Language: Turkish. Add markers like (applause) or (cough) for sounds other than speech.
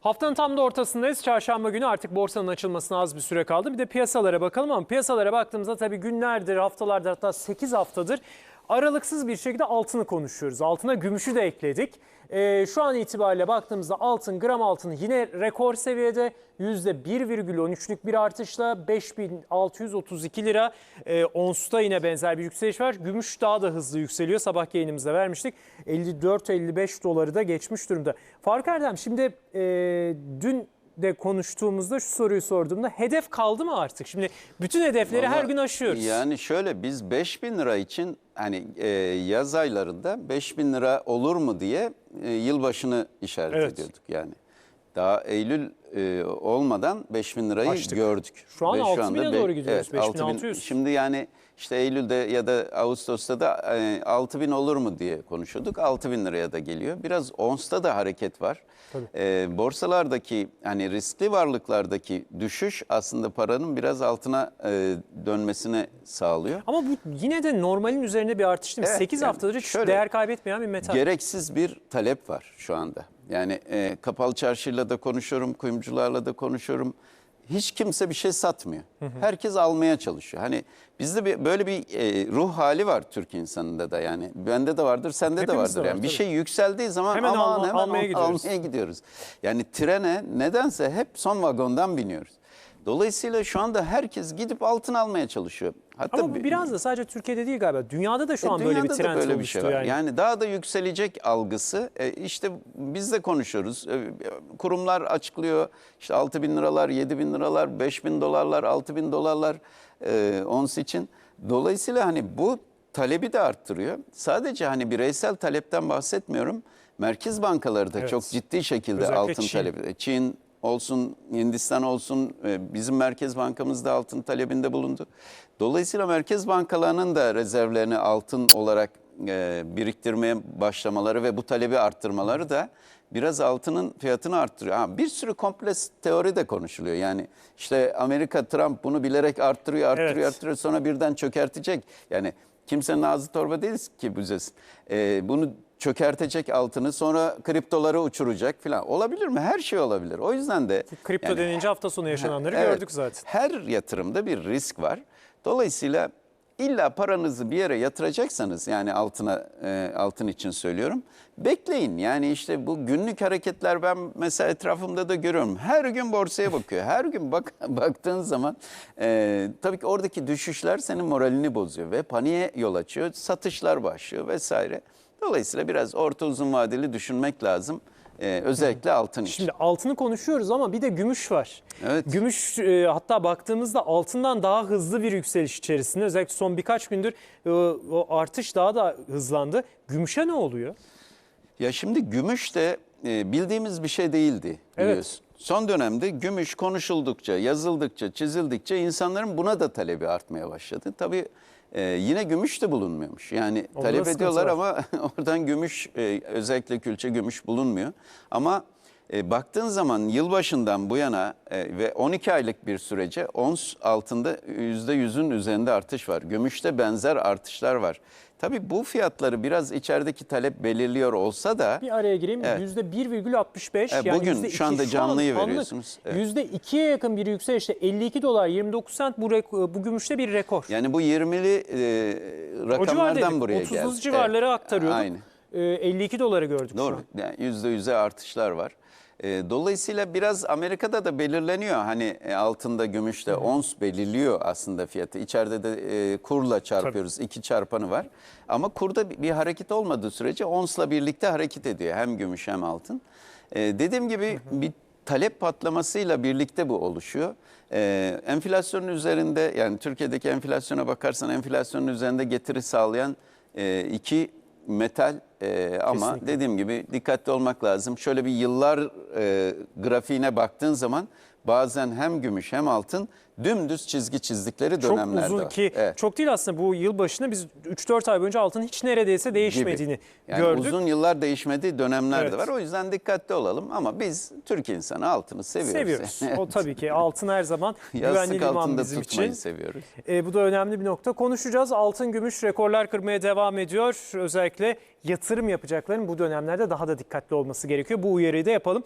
Haftanın tam da ortasındayız. Çarşamba günü artık borsanın açılmasına az bir süre kaldı. Bir de piyasalara bakalım ama piyasalara baktığımızda tabii günlerdir, haftalardır hatta 8 haftadır aralıksız bir şekilde altını konuşuyoruz. Altına gümüşü de ekledik. Ee, şu an itibariyle baktığımızda altın, gram altın yine rekor seviyede %1,13'lük bir artışla 5632 lira. Ee, onsta yine benzer bir yükseliş var. Gümüş daha da hızlı yükseliyor. Sabah yayınımızda vermiştik. 54-55 doları da geçmiş durumda. Faruk Erdem şimdi e, dün de konuştuğumuzda şu soruyu sorduğumda hedef kaldı mı artık? Şimdi bütün hedefleri her Vallahi gün aşıyoruz. Yani şöyle biz 5000 lira için hani e, yaz aylarında 5000 lira olur mu diye e, yılbaşını işaret Evet. ediyorduk yani. Daha Eylül e, olmadan 5000 lirayı Aştık. gördük. Şu an Ve 6000'e be- doğru gidiyoruz, evet, 6000 5600. Şimdi yani işte Eylül'de ya da Ağustos'ta da e, 6000 olur mu diye konuşuyorduk. 6000 liraya da geliyor. Biraz ONS'ta da hareket var. E, borsalardaki hani riskli varlıklardaki düşüş aslında paranın biraz altına e, dönmesine sağlıyor. Ama bu yine de normalin üzerinde bir artış değil mi? Evet, 8 yani haftadır hiç şöyle, değer kaybetmeyen bir metal. Gereksiz bir talep var şu anda. Yani e, kapalı çarşıyla da konuşuyorum, kuyumcularla da konuşuyorum. Hiç kimse bir şey satmıyor. Herkes almaya çalışıyor. Hani bizde bir, böyle bir e, ruh hali var Türk insanında da yani. Bende de vardır, sende de Hepimizde vardır. var, Yani bir şey yükseldiği zaman Hemen aman alma- hemen almaya al- gidiyoruz. almaya gidiyoruz. Yani trene nedense hep son vagondan biniyoruz. Dolayısıyla şu anda herkes gidip altın almaya çalışıyor. Hatta Ama bu bir- biraz da sadece Türkiye'de değil galiba. Dünyada da şu e, an böyle bir trend böyle bir şey var. yani. Yani. daha da yükselecek algısı. E, işte biz de konuşuyoruz. E, kurumlar açıklıyor. İşte 6 bin liralar, 7 bin liralar, 5 bin dolarlar, 6 bin dolarlar e, ons için. Dolayısıyla hani bu talebi de arttırıyor. Sadece hani bireysel talepten bahsetmiyorum. Merkez bankaları da Evet. çok ciddi şekilde Özellikle altın Çin. talebi. E, Çin olsun, Hindistan olsun e, bizim Merkez Bankamız da altın talebinde bulundu. Dolayısıyla merkez bankalarının da rezervlerini altın olarak e, biriktirmeye başlamaları ve bu talebi arttırmaları da biraz altının fiyatını arttırıyor. Ha, bir sürü kompleks teori de konuşuluyor. Yani işte Amerika Trump bunu bilerek arttırıyor, arttırıyor, Evet. arttırıyor sonra birden çökertecek. Yani kimsenin ağzı torba değiliz ki büzesin. E, bunu çökertecek altını sonra kriptoları uçuracak falan. Olabilir mi? Her şey olabilir. O yüzden de Kripto yani denince hafta sonu yaşananları Evet, gördük zaten. Her yatırımda bir risk var. Dolayısıyla illa paranızı bir yere yatıracaksanız yani altına e, altın için söylüyorum. Bekleyin. Yani işte bu günlük hareketler ben mesela etrafımda da görüyorum. Her gün borsaya (laughs) bakıyor. Her gün bak baktığın zaman e, tabii ki oradaki düşüşler senin moralini bozuyor ve paniğe yol açıyor. Satışlar başlıyor vesaire. Dolayısıyla biraz orta uzun vadeli düşünmek lazım. E, özellikle altın için. Şimdi altını konuşuyoruz ama bir de gümüş var. Evet. Gümüş e, hatta baktığımızda altından daha hızlı bir yükseliş içerisinde. Özellikle son birkaç gündür e, o artış daha da hızlandı. Gümüşe ne oluyor? Ya şimdi gümüş de e, bildiğimiz bir şey değildi Evet. Son dönemde gümüş konuşuldukça, yazıldıkça, çizildikçe insanların buna da talebi artmaya başladı. Tabii e, yine gümüş de bulunmuyormuş. Yani Onda da talep ediyorlar var. ama (laughs) oradan gümüş e, özellikle külçe gümüş bulunmuyor. Ama e, baktığın zaman yılbaşından bu yana e, ve 12 aylık bir sürece ons altında %100'ün üzerinde artış var. Gümüşte benzer artışlar var. Tabii bu fiyatları biraz içerideki talep belirliyor olsa da Bir araya gireyim. Evet. %1,65 E, yani bugün %2 şu anda canlıyı anlık veriyorsunuz. Evet. %2'ye yakın bir yükselişte 52 dolar 29 sent bu, bu gümüşte bir rekor. yani bu 20'li e, rakamlardan buraya 30'lu geldi. civarları Evet, aktarıyorduk. Aynı. E, 52 doları gördük şu Doğru. an. Yani %100'e artışlar var. E, dolayısıyla biraz Amerika'da da belirleniyor. Hani e, altında, gümüşte ons belirliyor aslında fiyatı. İçeride de e, kurla çarpıyoruz. iki çarpanı var. Ama kurda bir, hareket olmadığı sürece onsla birlikte hareket ediyor. Hem gümüş hem altın. E, dediğim gibi bir talep patlamasıyla birlikte bu oluşuyor. E, enflasyonun üzerinde yani Türkiye'deki enflasyona bakarsan enflasyonun üzerinde getiri sağlayan e, iki metal e, ama Kesinlikle. dediğim gibi dikkatli olmak lazım. Şöyle bir yıllar e, grafiğine baktığın zaman bazen hem gümüş hem altın dümdüz çizgi çizdikleri Çok dönemler uzun var. ki Evet. çok değil aslında bu yıl başına biz 3-4 ay boyunca altın hiç neredeyse değişmediğini. Yani gördük. uzun yıllar değişmediği dönemler Evet. de var. O yüzden dikkatli olalım ama biz Türk insanı altını seviyoruz. Seviyoruz. (laughs) O tabii ki altın her zaman (laughs) güvenli Yastık liman altında bizim tutmayı için. seviyoruz. E, bu da önemli bir nokta. Konuşacağız. Altın, gümüş rekorlar kırmaya devam ediyor. Özellikle yatırım yapacakların bu dönemlerde daha da dikkatli olması gerekiyor. Bu uyarıyı da yapalım.